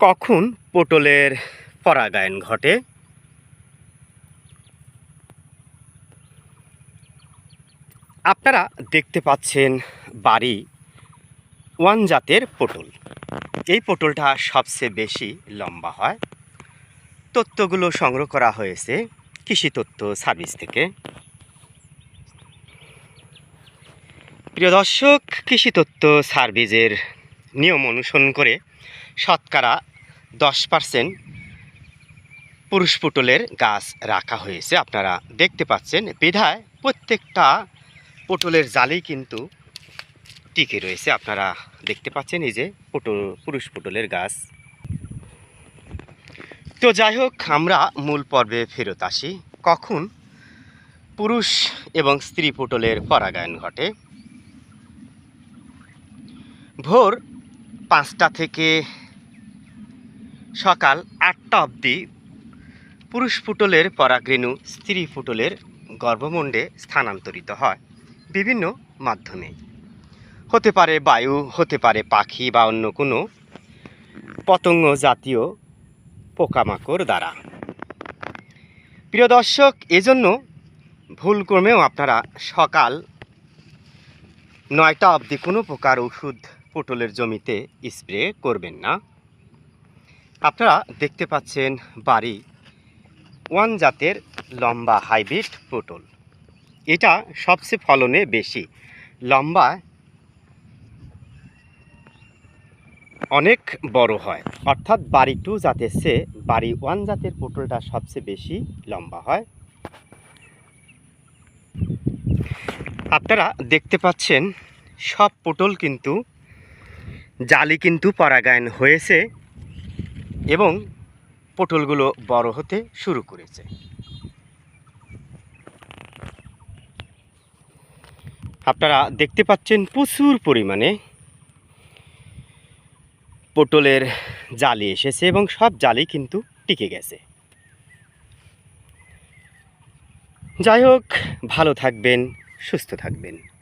কখন পটলের পরাগায়ন ঘটে? আপনারা দেখতে পাচ্ছেন বাড়ি ওয়ান জাতের পটল। এই পটলটা সবচেয়ে বেশি লম্বা হয়। তথ্যগুলো সংগ্রহ করা হয়েছে কৃষি তথ্য সার্ভিস থেকে। প্রিয় দর্শক, কৃষি তথ্য সার্ভিসের নিয়ম অনুসরণ করে শতকরা দশ পার্সেন্ট পুরুষ পটলের গাছ রাখা হয়েছে। আপনারা দেখতে পাচ্ছেন, বিধায় প্রত্যেকটা পটলের জালেই কিন্তু টিকে রয়েছে। আপনারা দেখতে পাচ্ছেন এই যে পটল, পুরুষ পটলের গাছ। তো যাই হোক, আমরা মূল পর্বে ফেরত আসি। কখন পুরুষ এবং স্ত্রী পটলের পরাগায়ন ঘটে? ভোর পাঁচটা থেকে সকাল আটটা অবধি পুরুষ পুটলের পরাগরেণু, স্ত্রী পুটলের গর্ভমণ্ডে স্থানান্তরিত হয় বিভিন্ন মাধ্যমে। হতে পারে বায়ু, হতে পারে পাখি বা অন্য কোনো পতঙ্গ জাতীয় পোকামাকড় দ্বারা। প্রিয় দর্শক, এজন্য ভুলক্রমেও আপনারা সকাল নয়টা অবধি কোনো প্রকার ওষুধ পটলের জমিতে স্প্রে করবেন না। আপনারা দেখতে পাচ্ছেন বাড়ি ওয়ান জাতের লম্বা হাইব্রিড পটল। এটা সবচেয়ে ফলনে বেশি। লম্বা অনেক বড় হয়। অর্থাৎ বাড়ি টু জাতের চেয়ে বাড়ি ওয়ান জাতের পটলটা সবচেয়ে বেশি লম্বা হয়। আপনারা দেখতে পাচ্ছেন সব পটল কিন্তু জালি কিন্তু পরাগায়ন হয়েছে এবং পটলগুলো বড় হতে শুরু করেছে। আপনারা দেখতে পাচ্ছেন প্রচুর পরিমাণে পটলের জালি এসেছে এবং সব জালি কিন্তু টিকে গেছে। যাই হোক, ভালো থাকবেন, সুস্থ থাকবেন।